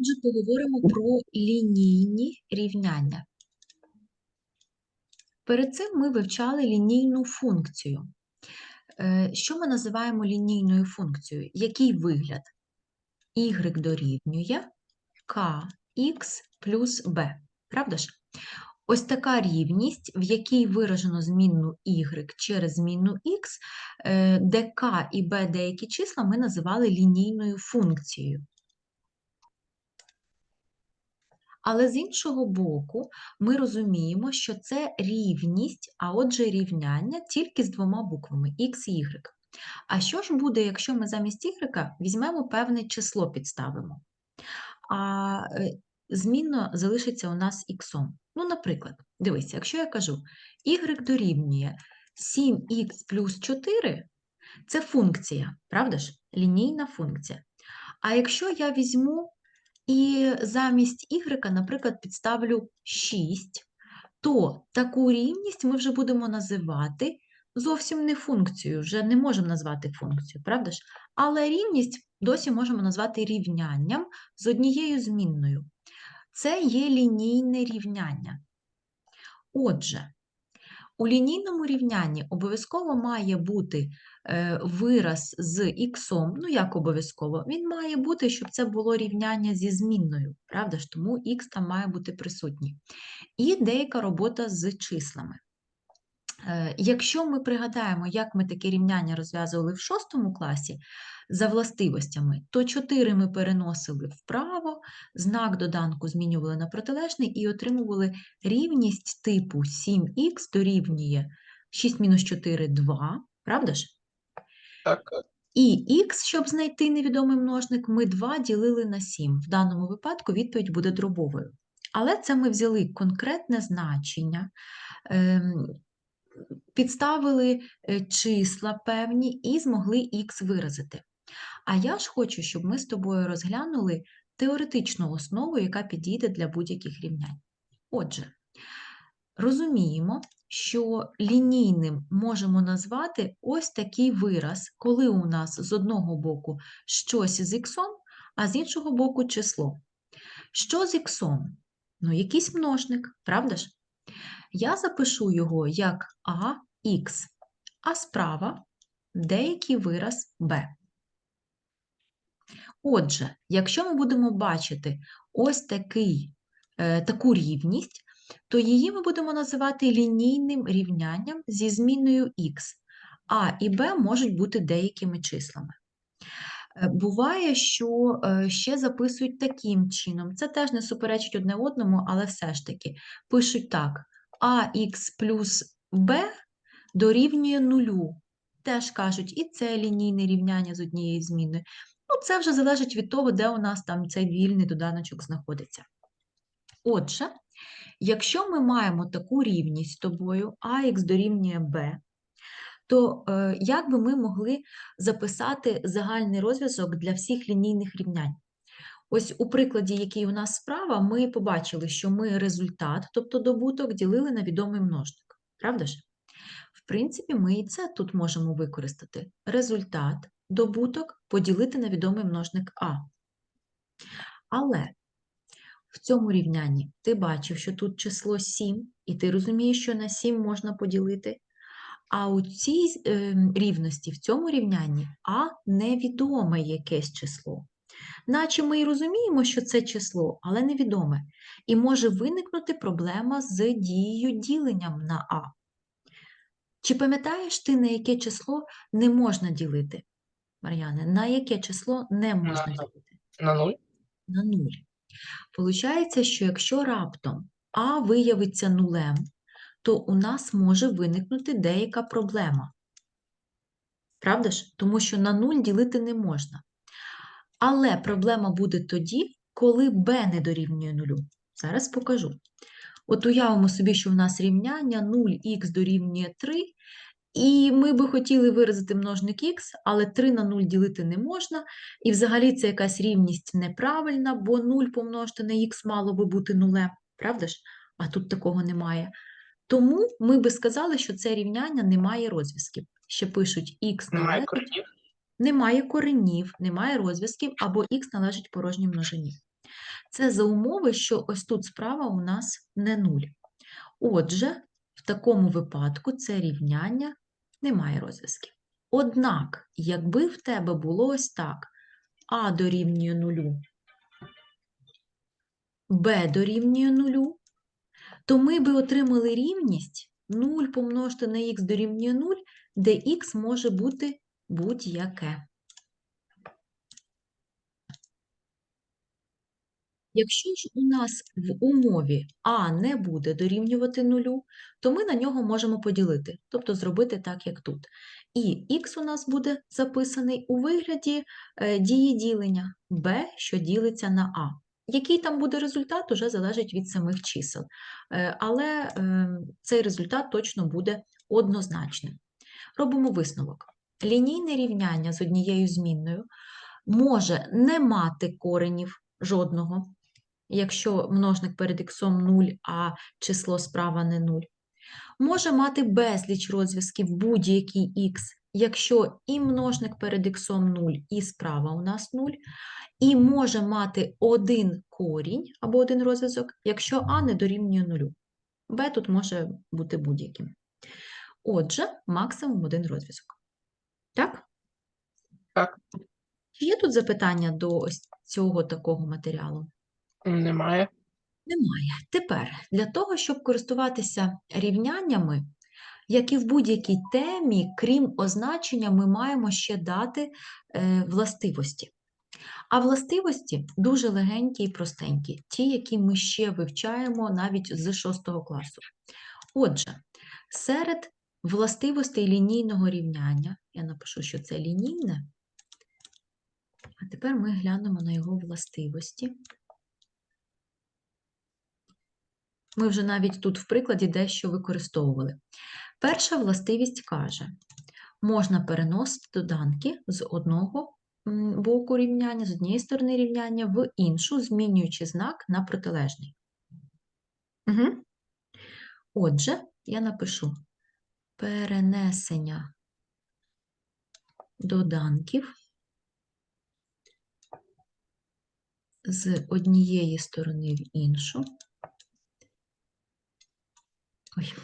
Отже, поговоримо про лінійні рівняння. Перед цим ми вивчали лінійну функцію. Е, Що ми називаємо лінійною функцією? Який вигляд? y дорівнює kx плюс b. Правда ж? Ось така рівність, в якій виражено змінну y через змінну x, е, де k і b деякі числа ми називали лінійною функцією. Але з іншого боку, ми розуміємо, що це рівність, а отже рівняння тільки з двома буквами x і y. А що ж буде, якщо ми замість y візьмемо певне число, підставимо? А е, змінно залишиться у нас x. Ну, наприклад, дивися, якщо я кажу y дорівнює 7х плюс 4, це функція, правда ж? Лінійна функція. А якщо я візьму і замість y, наприклад, підставлю 6, то таку рівність ми вже будемо називати зовсім не функцією, вже не можемо назвати функцію, правда ж? Але рівність досі можемо назвати рівнянням з однією змінною. Це є лінійне рівняння. Отже, у лінійному рівнянні обов'язково має бути вираз з х, ну як обов'язково, він має бути, щоб це було рівняння зі змінною, правда ж, тому х там має бути присутній. І деяка робота з числами. Е, Якщо ми пригадаємо, як ми таке рівняння розв'язували в шостому класі за властивостями, то 4 ми переносили вправо, знак доданку змінювали на протилежний і отримували рівність типу 7х дорівнює 6 мінус 4 – 2, правда ж? Так, І х, щоб знайти невідомий множник, ми 2 ділили на 7. В даному випадку відповідь буде дробовою. Але це ми взяли конкретне значення, ем, підставили е, числа певні і змогли х виразити. А я ж хочу, щоб ми з тобою розглянули теоретичну основу, яка підійде для будь-яких рівнянь. Отже, розуміємо, що лінійним можемо назвати ось такий вираз, коли у нас з одного боку щось з х, а з іншого боку число. Що з х? Ну, якийсь множник, правда ж? Я запишу його як ax, а справа деякий вираз b. Отже, якщо ми будемо бачити ось такий, е, таку рівність, то її ми будемо називати лінійним рівнянням зі змінною х. А і b можуть бути деякими числами. Е, Буває, що е, ще записують таким чином. Це теж не суперечить одне одному, але все ж таки пишуть так: ax плюс b дорівнює нулю. Теж кажуть, і це лінійне рівняння з однією зміною. Ну, це вже залежить від того, де у нас там цей вільний доданочок знаходиться. Отже, якщо ми маємо таку рівність з тобою, ax дорівнює b, то е, як би ми могли записати загальний розв'язок для всіх лінійних рівнянь? Ось у прикладі, який у нас справа, ми побачили, що ми результат, тобто добуток, ділили на відомий множник. Правда ж? В принципі, ми і це тут можемо використати. Результат, добуток поділити на відомий множник А. Але в цьому рівнянні ти бачив, що тут число 7, і ти розумієш, що на 7 можна поділити. А у цій е, рівності, в цьому рівнянні А невідоме якесь число. Наче ми і розуміємо, що це число, але невідоме. І може виникнути проблема з дією діленням на А. Чи пам'ятаєш ти, на яке число не можна ділити? Мар'яне, на яке число не можна На- ділити? на нуль. На нуль. Получається, що якщо раптом А виявиться нулем, то у нас може виникнути деяка проблема. Правда ж? Тому що на нуль ділити не можна. Але проблема буде тоді, коли b не дорівнює нулю. Зараз покажу. От уявимо собі, що в нас рівняння 0х дорівнює 3, і ми би хотіли виразити множник х, але 3 на 0 ділити не можна, і взагалі це якась рівність неправильна, бо 0 помножити на х мало би бути нулем, правда ж? А тут такого немає. Тому ми би сказали, що це рівняння не має розв'язків. Ще пишуть х належить коренів. немає коренів, немає розв'язків, або х належить порожній множині. Це за умови, що ось тут справа у нас не 0. Отже, в такому випадку це рівняння не має розв'язків. Однак, якби в тебе було ось так, а дорівнює нулю, Б дорівнює нулю, то ми би отримали рівність 0 помножити на х дорівнює 0, де х може бути будь-яке. Якщо ж у нас в умові а не буде дорівнювати нулю, то ми на нього можемо поділити, тобто зробити так, як тут. І х у нас буде записаний у вигляді е, дії ділення b, що ділиться на а. Який там буде результат, уже залежить від самих чисел. Е, Але е, цей результат точно буде однозначним. Робимо висновок. Лінійне рівняння з однією змінною може не мати коренів жодного, якщо множник перед х 0, а число справа не 0. Може мати безліч розв'язків будь-який х, якщо і множник перед х 0, і справа у нас 0, і може мати один корінь або один розв'язок, якщо а не дорівнює 0. b тут може бути будь-яким. Отже, максимум один розв'язок. Так? Так. Чи є тут запитання до ось цього такого матеріалу? Немає. Немає. Тепер для того, щоб користуватися рівняннями, як і в будь-якій темі, крім означення, ми маємо ще дати е, властивості. А властивості дуже легенькі і простенькі, ті, які ми ще вивчаємо навіть з 6 класу. Отже, серед властивостей лінійного рівняння, я напишу, що це лінійне, а тепер ми глянемо на його властивості. Ми вже навіть тут в прикладі дещо використовували. Перша властивість каже, можна переносити доданки з одного боку рівняння, з однієї сторони рівняння в іншу, змінюючи знак на протилежний. Угу. Отже, я напишу перенесення доданків з однієї сторони в іншу. Ой.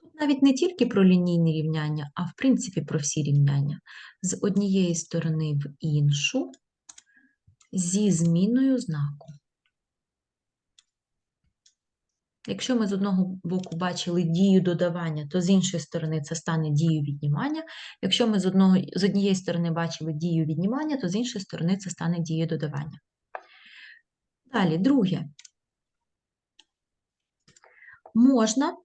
Тут навіть не тільки про лінійні рівняння, а в принципі про всі рівняння. З однієї сторони в іншу зі зміною знаку. Якщо ми з одного боку бачили дію додавання, то з іншої сторони це стане дією віднімання. Якщо ми з, одного, з однієї сторони бачили дію віднімання, то з іншої сторони це стане дією додавання. Далі, друге. Можна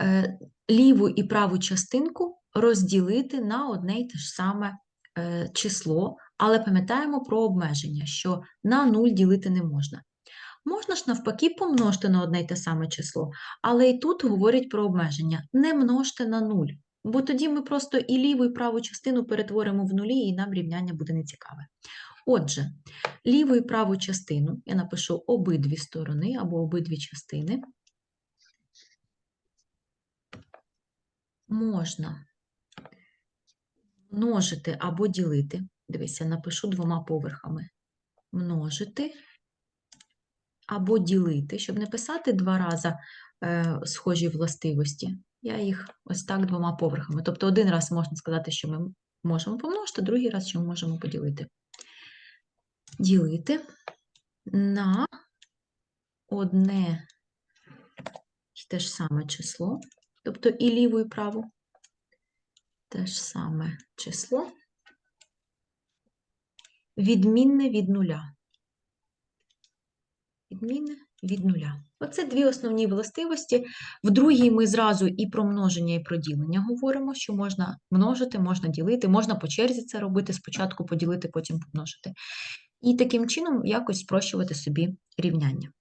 е, ліву і праву частинку розділити на одне й те ж саме е, число, але пам'ятаємо про обмеження, що на 0 ділити не можна. Можна ж навпаки помножити на одне й те саме число, але і тут говорять про обмеження. Не множте на 0, бо тоді ми просто і ліву, і праву частину перетворимо в нулі, і нам рівняння буде нецікаве. Отже, ліву і праву частину я напишу обидві сторони або обидві частини. Можна множити або ділити. Дивися, напишу двома поверхами. Множити або ділити, щоб не писати два рази е, схожі властивості. Я їх ось так двома поверхами. Тобто один раз можна сказати, що ми можемо помножити, другий раз, що ми можемо поділити. Ділити на одне і те ж саме число, тобто і ліву, і праву, те ж саме число, відмінне від нуля. Відмінне від нуля. Оце дві основні властивості. В другій ми зразу і про множення, і про ділення говоримо, що можна множити, можна ділити, можна по черзі це робити, спочатку поділити, потім помножити. І таким чином якось спрощувати собі рівняння.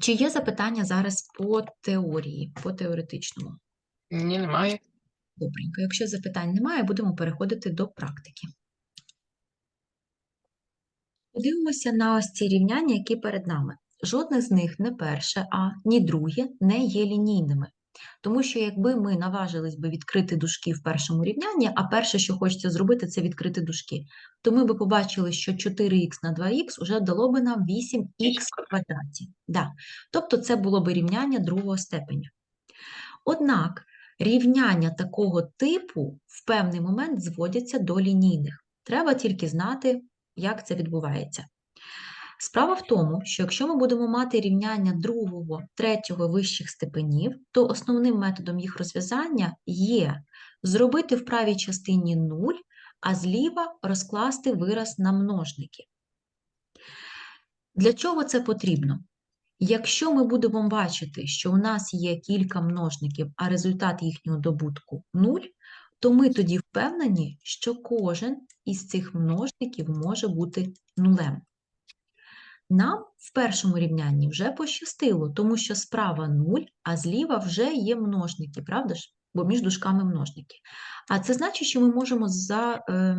Чи є запитання зараз по теорії, по теоретичному? Ні, немає. Добренько. Якщо запитань немає, будемо переходити до практики. Подивимося на ось ці рівняння, які перед нами. Жодне з них, не перше А, ні друге, не є лінійними. Тому що якби ми наважились би відкрити дужки в першому рівнянні, а перше, що хочеться зробити, це відкрити дужки, то ми би побачили, що 4х на 2х вже дало би нам 8х в квадраті. Да. Тобто це було би рівняння другого степеня. Однак рівняння такого типу в певний момент зводяться до лінійних. Треба тільки знати, як це відбувається. Справа в тому, що якщо ми будемо мати рівняння другого, третього вищих степенів, то основним методом їх розв'язання є зробити в правій частині 0, а зліва розкласти вираз на множники. Для чого це потрібно? Якщо ми будемо бачити, що у нас є кілька множників, а результат їхнього добутку 0, то ми тоді впевнені, що кожен із цих множників може бути нулем. Нам в першому рівнянні вже пощастило, тому що справа 0, а зліва вже є множники, правда ж? Бо між дужками множники. А це значить, що ми можемо за е,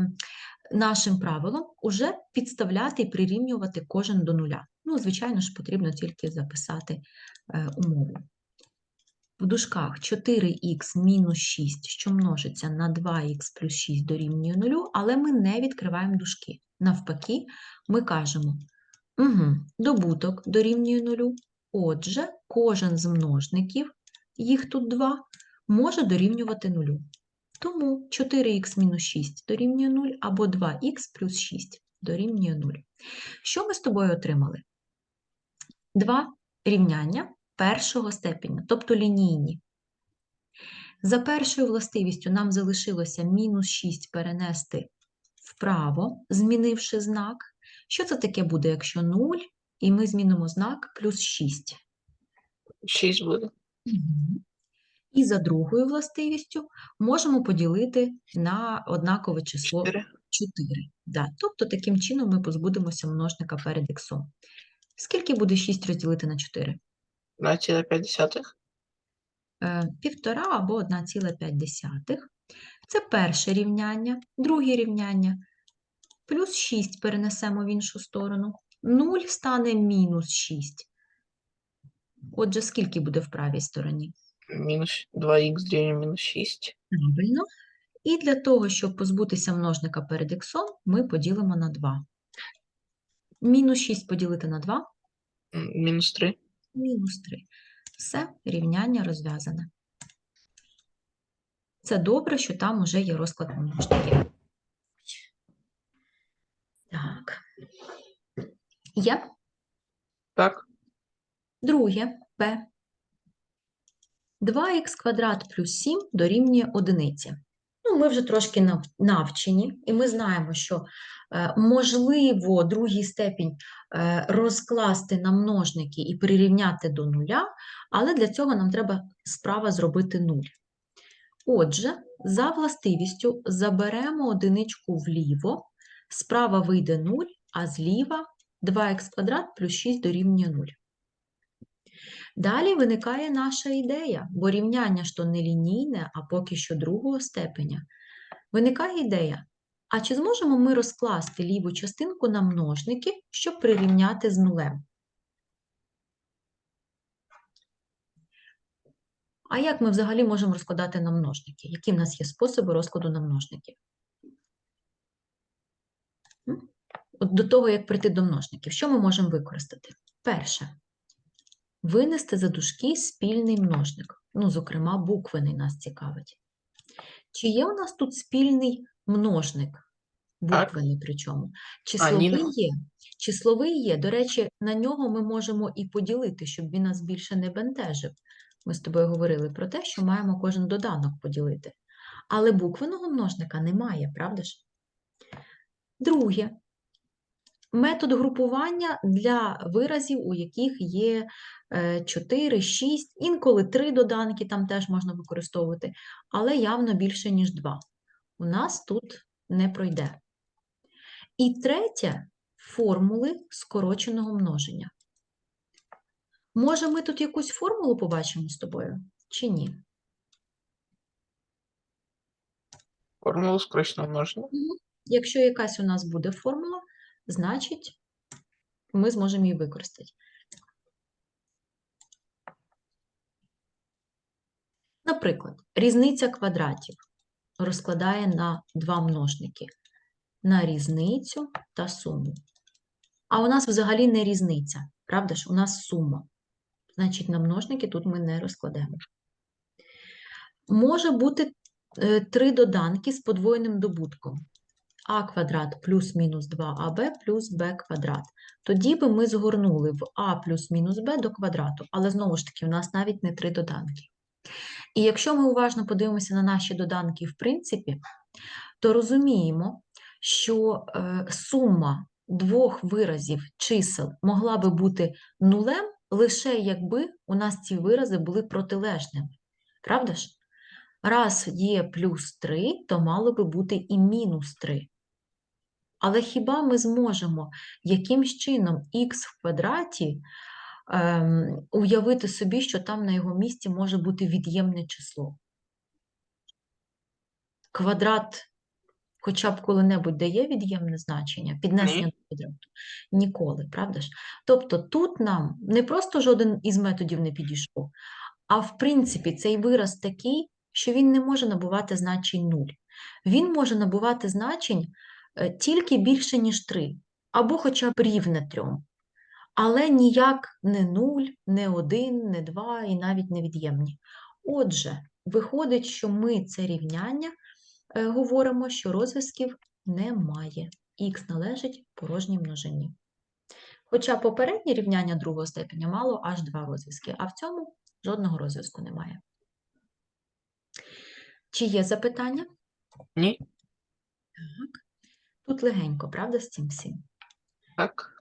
нашим правилом уже підставляти і прирівнювати кожен до нуля. Ну, звичайно ж, потрібно тільки записати е, умову. В дужках 4х мінус 6, що множиться на 2х плюс 6 дорівнює 0, але ми не відкриваємо дужки. Навпаки, ми кажемо, угу, добуток дорівнює 0, отже, кожен з множників, їх тут 2, може дорівнювати 0. Тому 4х мінус 6 дорівнює 0, або 2х плюс 6 дорівнює 0. Що ми з тобою отримали? Два рівняння першого степеня, тобто лінійні. За першою властивістю нам залишилося мінус 6 перенести вправо, змінивши знак. Що це таке буде, якщо 0, і ми змінимо знак плюс 6? 6 буде. І за другою властивістю можемо поділити на однакове число 4. 4. Да. Тобто таким чином ми позбудемося множника перед х. Скільки буде 6 розділити на 4? 2,5. Е, Півтора або 1,5. Це перше рівняння, друге рівняння. Плюс 6 перенесемо в іншу сторону. 0 стане мінус 6. Отже, скільки буде в правій стороні? Мінус 2х дорівнює мінус 6. Правильно. І для того, щоб позбутися множника перед х, ми поділимо на 2. Мінус 6 поділити на 2 Мінус 3. мінус 3. Все, рівняння розв'язане. Це добре, що там уже є розклад множників. Так. Є? Так. Друге, П. 2х квадрат плюс 7 дорівнює одиниці. Ну, ми вже трошки навчені, і ми знаємо, що е, можливо другий степінь е, розкласти на множники і прирівняти до нуля, але для цього нам треба справа зробити 0. Отже, за властивістю заберемо одиничку вліво, справа вийде 0, а зліва 2х квадрат плюс 6 дорівнює 0. Далі виникає наша ідея, бо рівняння то не лінійне, а поки що другого степеня. Виникає ідея, а чи зможемо ми розкласти ліву частинку на множники, щоб прирівняти з нулем? А як ми взагалі можемо розкладати на множники? Які в нас є способи розкладу на множники? От до того, як прийти до множників, що ми можемо використати? Перше. Винести за дужки спільний множник. Ну, зокрема, буквений нас цікавить. Чи є у нас тут спільний множник? Буквений причому. А, Числовий нема. є. Числовий є. До речі, на нього ми можемо і поділити, щоб він нас більше не бентежив. Ми з тобою говорили про те, що маємо кожен доданок поділити. Але буквеного множника немає, правда ж? Друге. Метод групування для виразів, у яких є 4, 6, інколи 3 доданки там теж можна використовувати, але явно більше, ніж 2. У нас тут не пройде. І третє формули скороченого множення. Може, ми тут якусь формулу побачимо з тобою чи ні? Формулу скороченого множення. Якщо якась у нас буде формула, значить ми зможемо її використати. Наприклад, різниця квадратів розкладає на два множники на різницю та суму. А у нас взагалі не різниця, правда ж? У нас сума. Значить, на множники тут ми не розкладемо. Може бути е, три доданки з подвоєним добутком. А квадрат плюс мінус 2аб плюс b квадрат. Тоді би ми згорнули в а плюс мінус b до квадрату, але знову ж таки, у нас навіть не три доданки. І якщо ми уважно подивимося на наші доданки в принципі, то розуміємо, що е, сума двох виразів чисел могла би бути нулем, лише якби у нас ці вирази були протилежними. Правда ж? Раз є плюс 3, то мало би бути і мінус 3. Але хіба ми зможемо якимсь чином х в квадраті ем, уявити собі, що там на його місці може бути від'ємне число? Квадрат хоча б коли-небудь дає від'ємне значення, піднесення Ні. до квадрату? Ніколи, правда ж? Тобто тут нам не просто жоден із методів не підійшов, а в принципі цей вираз такий, що він не може набувати значень 0. Він може набувати значень тільки більше, ніж 3, або хоча б рівне 3. Але ніяк не 0, не 1, не 2 і навіть не від'ємні. Отже, виходить, що ми це рівняння е, говоримо, що розв'язків немає. Х належить порожній множині. Хоча попереднє рівняння другого степеня мало аж два розв'язки, а в цьому жодного розв'язку немає. Чи є запитання? Ні. Тут легенько, правда, з цим всім? Так.